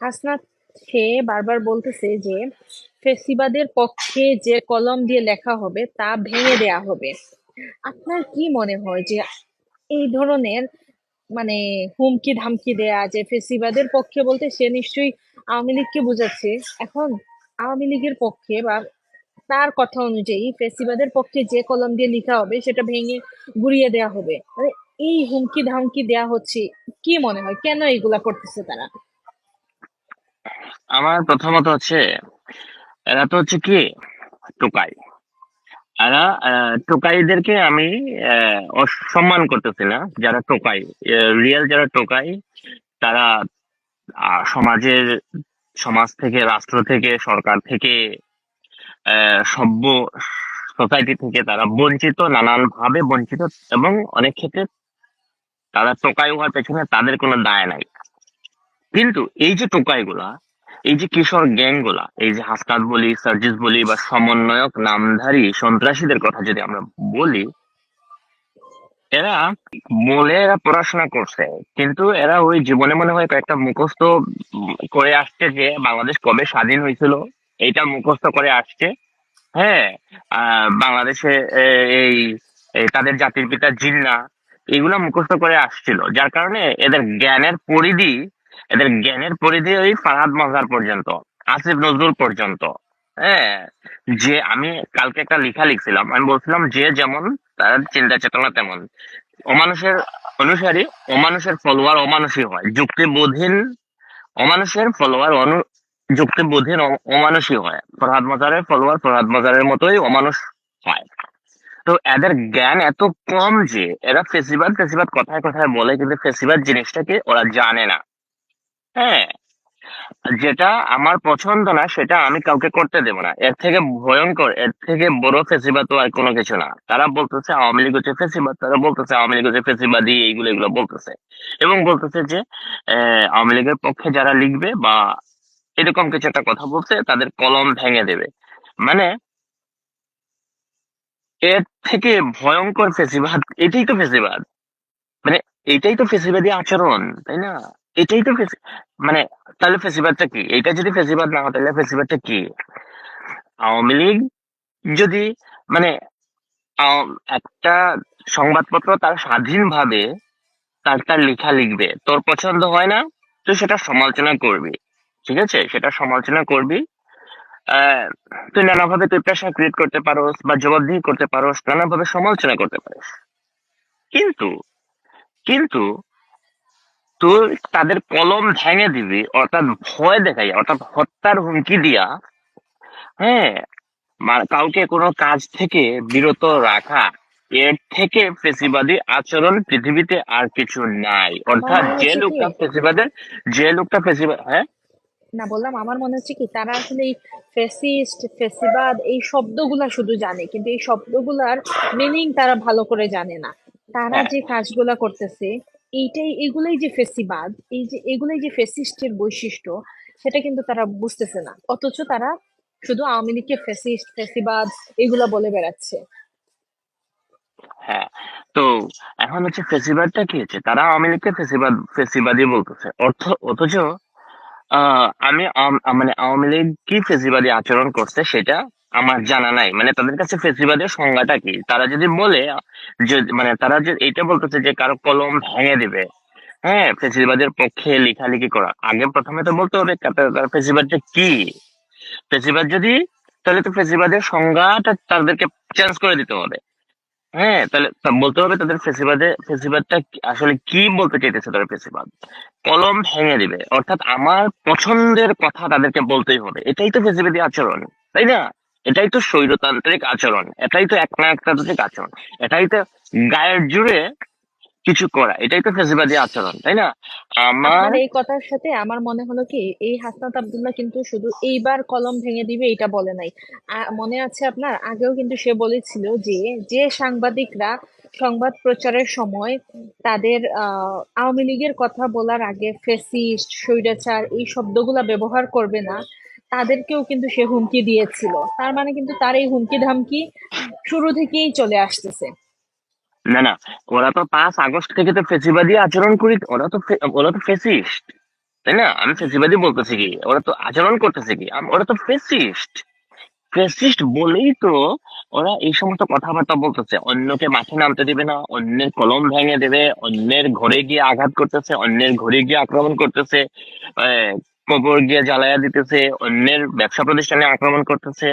হাসনাত সে বারবার বলতেছে যে, ফেসিবাদের পক্ষে যে কলম দিয়ে লেখা হবে, তা ভেঙে দেয়া হবে। আপনার কি মনে হয় যে, এই ধরনের মানে হুমকি ধামকি দেয়া যে ফেসিবাদের পক্ষে বলতে সে নিশ্চয়ই আওয়ামী লীগকে বোঝাচ্ছে? এখন আওয়ামী লীগের পক্ষে বা তার কথা অনুযায়ী ফেসিবাদের পক্ষে যে কলম দিয়ে লেখা হবে, সেটা ভেঙে গুড়িয়ে দেয়া হবে। মানে এই হুমকি ধামকি দেয়া হচ্ছে, কি মনে হয়? কেন এগুলা করতেছে তারা? আমার প্রথমত হচ্ছে, এরা তো হচ্ছে কি? টোকাই। এরা টোকাইদেরকে আমি অসম্মান করতেছি না। যারা টোকাই রিয়েল যারা টোকাই, তারা সমাজের, সমাজ থেকে, রাষ্ট্র থেকে, সরকার থেকে সভ্য সোসাইটি থেকে তারা বঞ্চিত নানান ভাবে বঞ্চিত এবং অনেক ক্ষেত্রে তারা টোকাই হওয়ার পেছনে তাদের কোনো দায় নাই। কিন্তু এই যে টোকাই গুলা এই যে কিশোর গ্যাংগুলা এই যে হাসনাত বলি, সার্জিস বলি বা সমন্বয়ক, নামধারী সন্ত্রাসীদের কথা যদি আমরা বলি, এরা বলে এরা পড়াশোনা করছে, কিন্তু এরা ওই জীবনে মনে হয় কয়েকটা মুখস্থ করে আসছে যে বাংলাদেশ কবে স্বাধীন হয়েছিল এটা মুখস্থ করে আসছে। হ্যাঁ বাংলাদেশে এই তাদের জাতির পিতা জিন্না, এগুলা মুখস্থ করে আসছিল, যার কারণে এদের জ্ঞানের পরিধি এদের জ্ঞানের পরিধি ওই ফারহাদ মজার পর্যন্ত, আসিফ নজরুল পর্যন্ত। হ্যাঁ যে আমি কালকে একটা লেখা লিখছিলাম, আমি বলছিলাম যে যেমন তার চিন্তা চেতনা তেমন। অমানুষের অনুসারী অমানুষের ফলোয়ার অমানুষই হয় যুক্তিবোধীন অমানুষের ফলোয়ার অনু যুক্তিবোধীন অ- অমানুষই হয়। ফরহাদ মজারের ফলোয়ার ফরহাদ মজারের মতোই অমানুষ হয়। তো এদের জ্ঞান এত কম যে, এরা ফেসিবাদ ফেসিবাদ কথায় কথায় বলে, কিন্তু ফেসিবাদ জিনিসটাকে ওরা জানে না। হ্যাঁ যেটা আমার পছন্দ না, সেটা আমি কাউকে করতে দেব না। এর থেকে ভয়ঙ্কর, এর থেকে বড় ফেসিবাদ তো আর কোনো কিছু না। তারা বলতেছে আওয়ামী লীগ হচ্ছে ফেসিবাদ, তারা বলতেছে আওয়ামী লীগ হচ্ছে ফেসিবাদী, এইগুলো, এগুলো বলতেছে। এবং বলতেছে যে আওয়ামী লীগের পক্ষে যারা লিখবে বা এরকম কিছু একটা কথা বলছে, তাদের কলম ভেঙে দেবে। মানে এর থেকে ভয়ঙ্কর ফেসিবাদ, এটাই তো ফেসিবাদ। মানে এটাই তো ফেসিবাদী আচরণ, তাই না? এটাই তো মানে তাহলে ফেসিবাদটা কি? এটা যদি ফেসিবাদ না হয়, তাহলে ফেসিবাদটা কি? আওয়ামী লীগ যদি মানে একটা সংবাদপত্র তার স্বাধীনভাবে তার তার লেখা লিখবে, তোর পছন্দ হয় না তুই সেটা সমালোচনা করবি, ঠিক আছে? সেটা সমালোচনা করবি তুই নানাভাবে তুই প্রেশার ক্রিয়েট করতে পারোস বা জবাবদিহি করতে পারোস, নানাভাবে সমালোচনা করতে পারিস। কিন্তু কিন্তু তুই তাদের কলম ভেঙে দিবি অর্থাৎ ভয় দেখাই অর্থাৎ হত্যার হুমকি দিয়া হ্যাঁ? কাউকে কোনো কাজ থেকে বিরত রাখা এর থেকে ফেসিবাদী আচরণ পৃথিবীতে আর কিছু নাই। অর্থাৎ যে লোকটা ফেসিবাদের যে লোকটা ফেসিবাদ হ্যাঁ? না বললাম আমার মনে হচ্ছে কি তারা আসলে এই ফেসিস্ট ফেসিবাদ এই শব্দগুলা শুধু জানে কিন্তু এই শব্দগুলার মিনিং তারা ভালো করে জানে না। তারা হ্যাঁ। যে কাজগুলা করতেছে এইটাই, এগুলাই যে ফেসিবাদ, এই যে, এগুলাই যে ফেসিস্টের বৈশিষ্ট্য, সেটা কিন্তু তারা বুঝতেছে না। অথচ তারা শুধু আওয়ামী লীগকে ফেসিস্ট, ফেসিবাদ এগুলা বলে বেড়াচ্ছে। হ্যাঁ তো এখন হচ্ছে ফেসিবাদটা কি হচ্ছে? তারা আওয়ামী লীগকে ফেসিবাদ ফেসিবাদী বলতেছে। অর্থ, অথচ আম- মানে আওয়ামী লীগ কি ফেসিবাদী আচরণ করছে সেটা আমার জানা নাই। মানে তাদের কাছে ফেসিবাদের সংজ্ঞাটা কি? তারা যদি বলে যে মানে তারা যে এটা বলতেছে যে কারও কলম ভেঙে দিবে হ্যাঁ ফেসিবাদের পক্ষে লেখালেখি করা। আগে প্রথমে তো বলতে হবে তারা- ফেসিবাদটা কি? ফেসিবাদ যদি, তাহলে তো ফেসিবাদের সংজ্ঞাটা তাদেরকে চেঞ্জ করে দিতে হবে। হ্যাঁ তাহলে বলতে হবে তাদের ফেসিবাদে, ফেসিবাদটা আসলে কি বলতে চাইতেছে তারা ফেসিবাদ? কলম ভেঙে দিবে। অর্থাৎ আমার পছন্দের কথা তাদেরকে বলতেই হবে। এটাই তো ফেসিবাদী আচরণ, তাই না? এটাই তো স্বৈরতান্ত্রিক আচরণ, এটাই তো এক না একতান্ত্রিক আচরণ, এটাই তো গায়ের জুড়ে কিছু করা, এটাই তো ফেসিবাদী আচরণ, তাই না? আমার এই কথার সাথে আমার মনে হলো কি, এই হাসনাত আব্দুল্লাহ কিন্তু শুধু এইবার কলম ভেঙে দিবে এটা বলে নাই। মনে আছে আপনার? আগেও কিন্তু সে বলেছিল যে যে সাংবাদিকরা সংবাদ প্রচারের সময় তাদের আওয়ামী লীগের কথা বলার আগে ফেসিস্ট, স্বৈরাচার এই শব্দগুলা ব্যবহার করবে না তাদেরকেও কিন্তু সে হুমকি দিয়েছিল। তার মানে কিন্তু তার এই হুমকি ধামকি শুরু থেকেই চলে আসতেছে। না না, ওরা তো পাঁচ আগস্ট থেকে তো ফেসিবাদী আচরণ করি, ওরা তো ওরা তো ফেসিস্ট, তাই না? আমি ফেসিবাদী বলতেছি কি, ওরা তো আচরণ করতেছে কি? ওরা তো ফেসিস্ট। ফেসিস্ট বলেই তো ওরা এই সমস্ত কথাবার্তা বলতেছে। অন্যকে মাঠে নামতে দিবে না, অন্যের কলম ভেঙে দেবে, অন্যের ঘরে গিয়ে আঘাত করতেছে, অন্যের ঘরে গিয়ে আক্রমণ করতেছে। কবর গিয়ে জ্বালায়া দিতেছে, অন্যের ব্যবসা প্রতিষ্ঠানে আক্রমণ করতেছে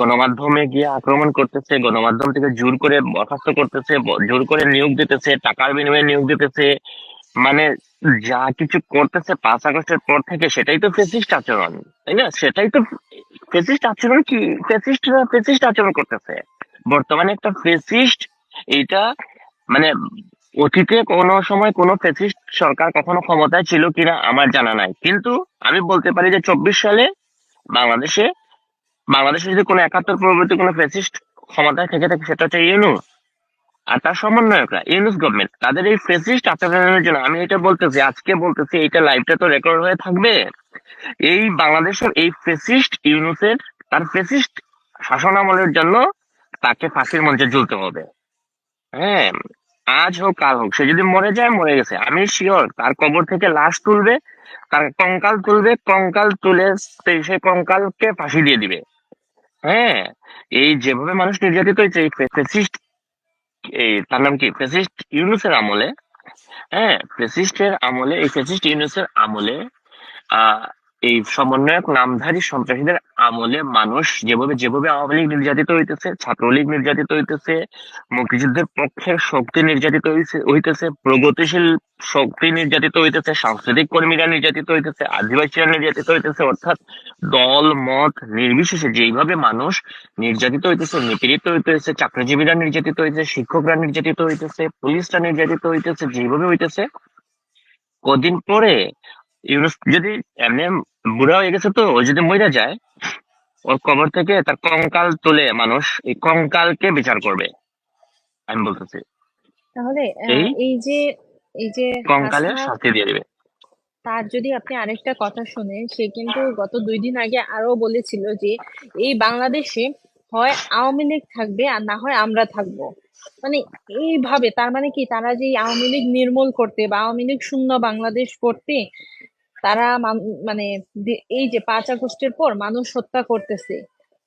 গণমাধ্যমে গিয়ে আক্রমণ করতেছে, গণমাধ্যম থেকে জোর করে বরখাস্ত করতেছে জোর করে নিয়োগ দিতেছে, টাকার বিনিময়ে নিয়োগ দিতেছে মানে যা কিছু করতেছে পাঁচ আগস্টের পর থেকে সেটাই তো ফেসিস্ট আচরণ, তাই না? সেটাই তো ফেসিস্ট আচরণ কি? ফেসিস্টরা ফেসিস্ট আচরণ করতেছে। বর্তমানে একটা ফেসিস্ট এটা মানে অতীতে কোনো সময় কোনো ফেসিস্ট সরকার কখনো ক্ষমতায় ছিল কিনা আমার জানা নাই। কিন্তু আমি বলতে পারি যে চব্বিশ সালে বাংলাদেশে বাংলাদেশে যদি কোনো একাত্তর পরবর্তী কোনো ফেসিস্ট ক্ষমতায় থেকে থাকে, সেটা হচ্ছে ইউনুস। আর তার সমন্বয়করা, ইউনুস গভর্নমেন্ট তাদের এই ফেসিস্ট আচরণের জন্য আমি এটা বলতেছি, আজকে বলতেছি, এইটা লাইভটা তো রেকর্ড হয়ে থাকবে। এই বাংলাদেশের এই ফেসিস্ট ইউনুসের, তার ফেসিস্ট শাসন আমলের জন্য তাকে ফাঁসির মঞ্চে ঝুলতে হবে। হ্যাঁ আজ হোক, কাল হোক, সে যদি মরে যায়, মরে গেছে। আমি শিওর তার কবর থেকে লাশ তুলবে, তার কঙ্কাল তুলবে, কঙ্কাল তুলে সে- কঙ্কালকে ফাঁসি দিয়ে দিবে। হ্যাঁ এই যেভাবে মানুষ নির্যাতিত হয়েছে, এই ফেসিস্ট এই, তার নাম কি? ফেসিস্ট ইউনুসের আমলে হ্যাঁ ফেসিস্টের আমলে, এই ফেসিস্ট ইউনুসের আমলে, আহ এই সমন্বয়ক নামধারী সন্ত্রাসীদের আমলে মানুষ যেভাবে যেভাবে আওয়ামী লীগ নির্যাতিত হইতেছে, ছাত্রলীগ নির্যাতিত হইতেছে, মুক্তিযুদ্ধের পক্ষের শক্তি নির্যাতিত হইতেছে, প্রগতিশীল শক্তি নির্যাতিত হইতেছে, সাংস্কৃতিক কর্মীরা নির্যাতিত হইতেছে, আদিবাসীরা নির্যাতিত হইতেছে, অর্থাৎ দল, মত নির্বিশেষে যেইভাবে মানুষ নির্যাতিত হইতেছে, নিপীড়িত হইতেছে, চাকরিজীবীরা নির্যাতিত হইতেছে, শিক্ষকরা নির্যাতিত হইতেছে, পুলিশরা নির্যাতিত হইতেছে যেভাবে হইতেছে, কদিন পরে ইউনুস যদি এমনি বুড়া হয়ে গেছে তো ও যদি মরে যায় ওর কবর থেকে তার কঙ্কাল তুলে মানুষ এই কঙ্কালকে বিচার করবে। আমি বলতেছি। তাহলে এই? এই যে এই যে কঙ্কালের শাস্তি দিয়ে দিবে। তার যদি আপনি আরেকটা কথা শুনেন সে কিন্তু গত দুই দিন আগে আরও বলেছিল যে এই বাংলাদেশে হয় আওয়ামী লীগ থাকবে আর না হয় আমরা থাকব। মানে এইভাবে তার মানে কি তারা যে আওয়ামী লীগ নির্মূল করতে বা আওয়ামী লীগ শূন্য বাংলাদেশ করতে তারা মান- এই যে পাঁচ আগস্টের পর মানুষ হত্যা করতেছে।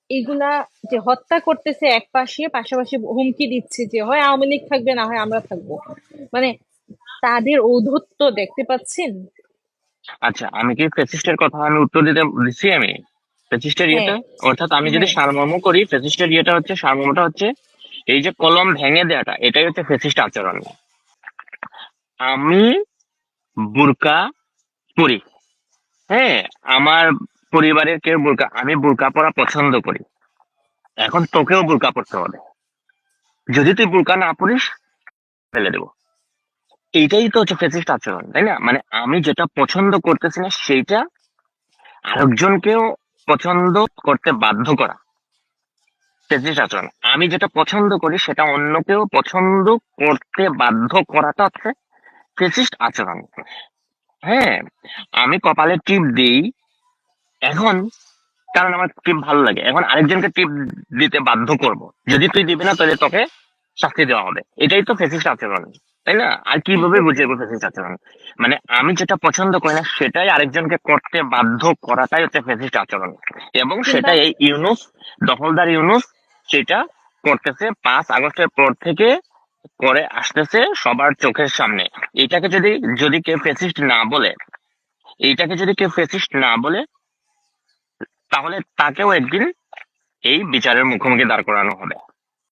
এইগুলা যে হত্যা করতেছে এক পাশে পাশাপাশি হুমকি দিচ্ছে যে হয় আওয়ামী লীগ থাকবে না হয় আমরা থাকব। মানে তাদের ঔদ্ধত্য দেখতে পাচ্ছেন? আচ্ছা আমি কি ফেসিস্টের কথা আমি উত্তর দিতে দিচ্ছি আমি? ফেসিস্টের ইয়েটা? অর্থাৎ আমি যদি হ্যাঁ। সারমর্ম করি ফেসিস্টের ইয়েটা হচ্ছে সারমর্মটা হচ্ছে এই যে কলম ভেঙে দেওয়াটা এটাই হচ্ছে ফেসিস্ট আচরণ। আমি বুরকা পরি। হ্যাঁ আমার পরিবারের কেউ বুরকা, আমি বুরকা পরা পছন্দ করি। এখন তোকেও বুরকা পড়তে হবে। যদি তুই বুরকা না পরিস, ফেলে দেবো। এইটাই তো হচ্ছে ফেসিস্ট আচরণ, তাই না? মানে আমি যেটা পছন্দ করতেছি না, সেইটা আরেকজনকেও পছন্দ করতে বাধ্য করা। ফেসিস্ট আচরণ। আমি যেটা পছন্দ করি, সেটা অন্যকেও পছন্দ করতে বাধ্য করাটা হচ্ছে ফেসিস্ট আচরণ। হ্যাঁ আমি কপালে টিপ দিই। এখন কারণ আমার টিপ ভালো লাগে। এখন আরেকজনকে টিপ দিতে বাধ্য করব। যদি তুই দিবি না তাহলে তোকে শাস্তি দেওয়া হবে। এটাই তো ফেসিস্ট আচরণ তাই না? আর কীভাবে বুঝাবো ফেসিস্ট আচরণ? মানে আমি যেটা পছন্দ করি না সেটাই আরেকজনকে করতে বাধ্য করাটাই হচ্ছে ফেসিস্ট আচরণ। এবং সেটা এই ইউনুস দখলদার ইউনুস সেটা করতেছে পাঁচ আগস্টের পর থেকে করে আসতেছে সবার চোখের সামনে। এটাকে যদি যদি কেউ ফেসিস্ট না বলে এইটাকে যদি কেউ ফেসিস্ট না বলে, তাহলে তাকেও একদিন এই বিচারের মুখোমুখি দাঁড় করানো হবে।